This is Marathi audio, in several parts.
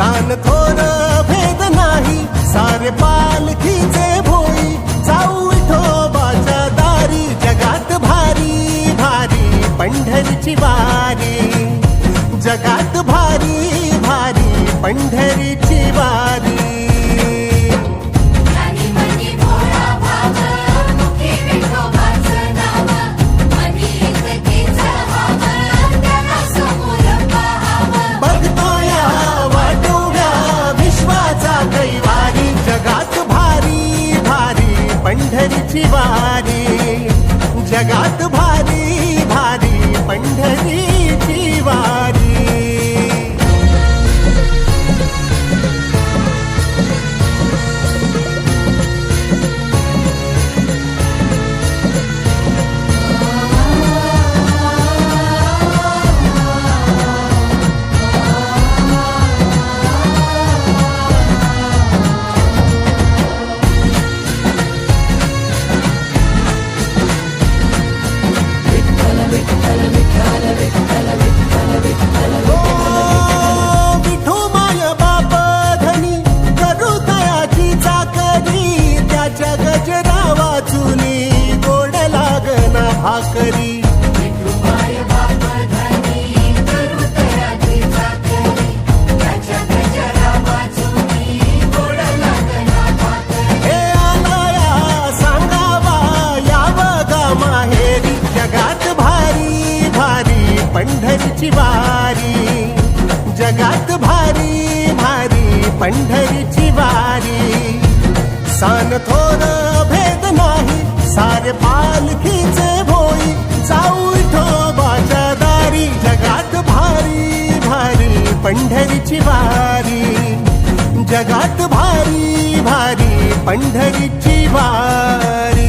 सान थोर भेद नाही सारे पालखीचे भोई जाऊ ti vari भारी पंढरीची वारी. जगात भारी भारी पंढरीची वारी. सान थोर भेद नाही सारे पालखीचे जाऊ विठोबाच्या दारी जगात भारी भारी पंढरीची वारी. जगात भारी भारी पंढरीची वारी.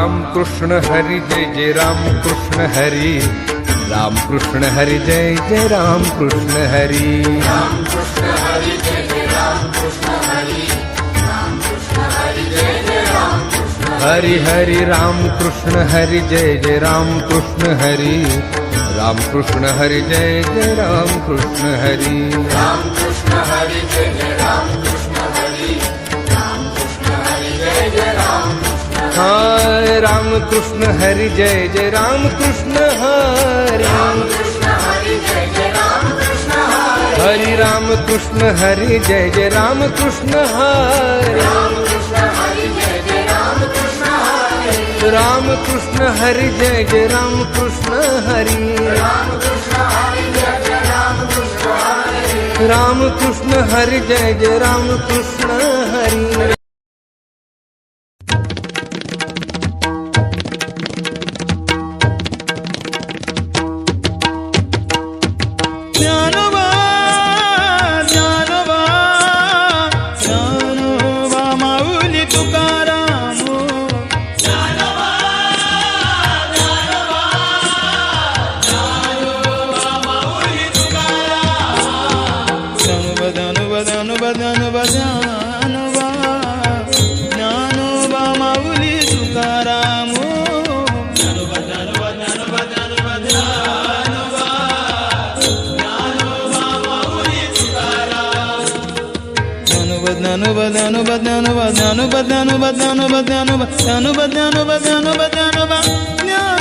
रामकृष्ण हरी जय जय रामकृष्ण हरी। रामकृष्ण हरी जय जय रामकृष्ण हरी। जय जय रामकृष्ण हरी। हरि हरि। रामकृष्ण हरि जय जय रामकृष्ण हरि। रामकृष्ण हरि जय जय रामकृष्ण हरि। रामकृष्ण हरि जय जय राम हाय रामकृष्ण हरि जय जय राम कृष्ण रामकृष्ण हरि। राम कृष्ण हरि जय जय राम कृष्ण रामकृष्ण राम कृष्ण हरि जय जय राम कृष्ण हरि। राम कृष्ण हरि जय जय राम कृष्ण हरि। ధను బదను బదను బదను బదను బదను బదను బదను బదను బదను బదను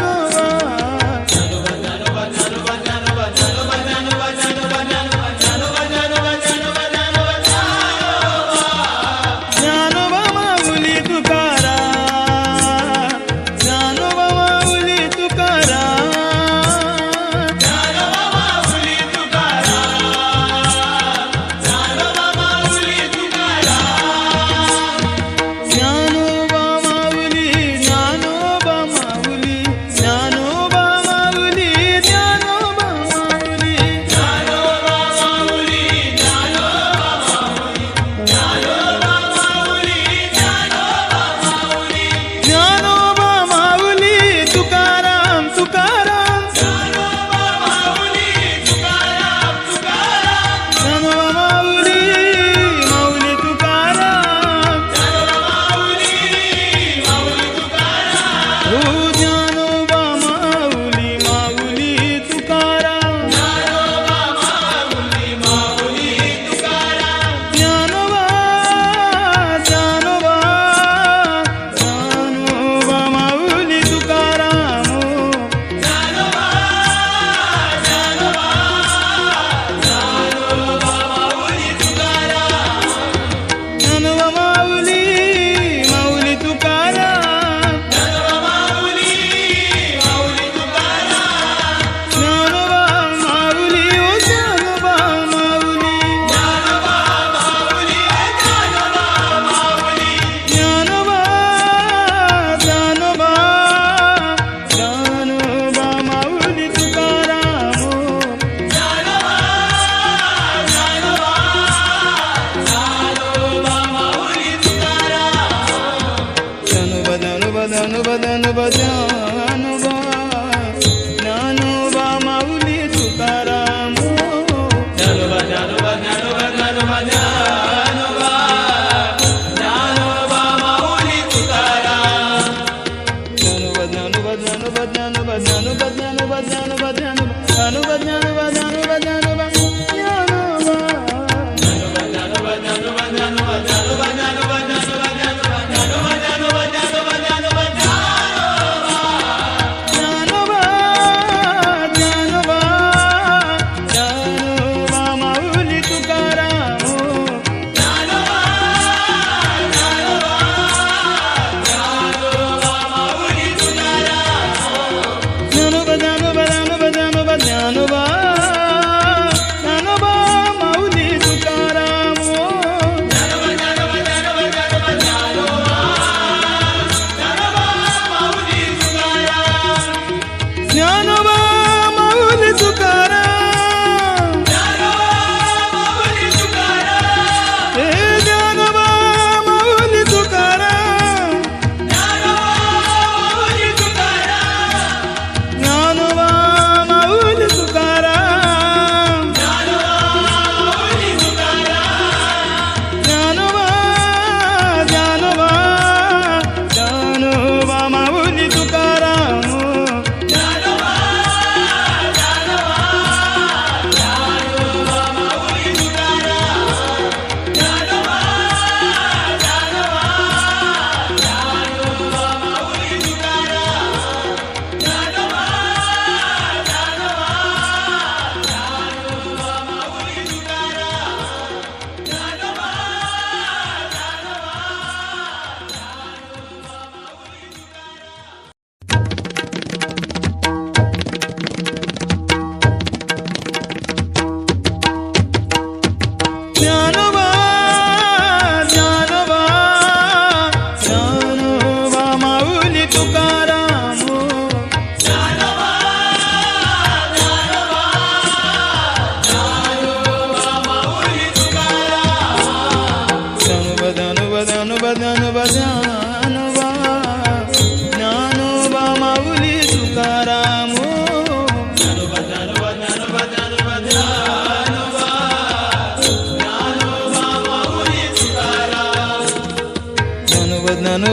ಬದನು ಬದನು ಬದಾನು ಬಾ ನಾನು ಬಾ ಮೌಲಿ ತುಕಾರಾಮ ಜನು ಬದನು ಬದನು ಬದನು ಬದಾನು ಬಾ ನಾನು ಬಾ ಮೌಲಿ ತುಕಾರಾಮ ಜನು ಬದನು ಬದನು ಬದನು ಬದನು ಬದನು ಬದನು ಬದನು ಬದನು ಬದನು ಬದನು ಬದನು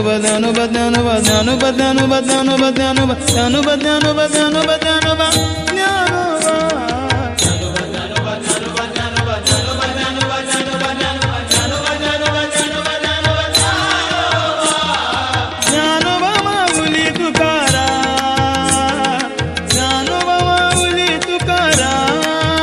ಬದನು ಬದನು ಬದನು ಬದನು ಬದನು ಬದನು ಬದನು ಬದನು ಬದನು ಬದನು ಬದನು